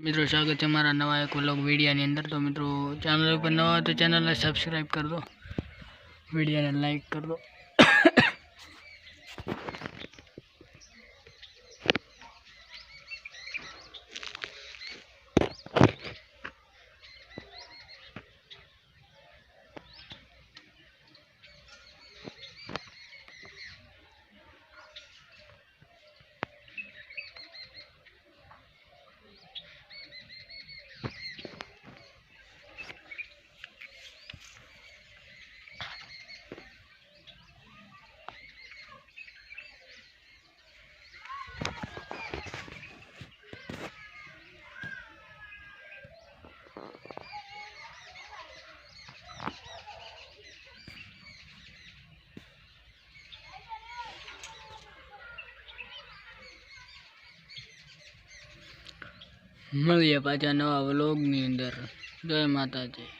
મિત્રો, સ્વાગત છે મારા નવા એક વ્લોગ વિડીયાની અંદર. તો મિત્રો ચેનલ ઉપર નવા તો ચેનલને સબસ્ક્રાઈબ કરી દો વિડીયાને લાઈક કરી દો મળીએ પાછા નવા વ્લોગની અંદર. જય માતાજી.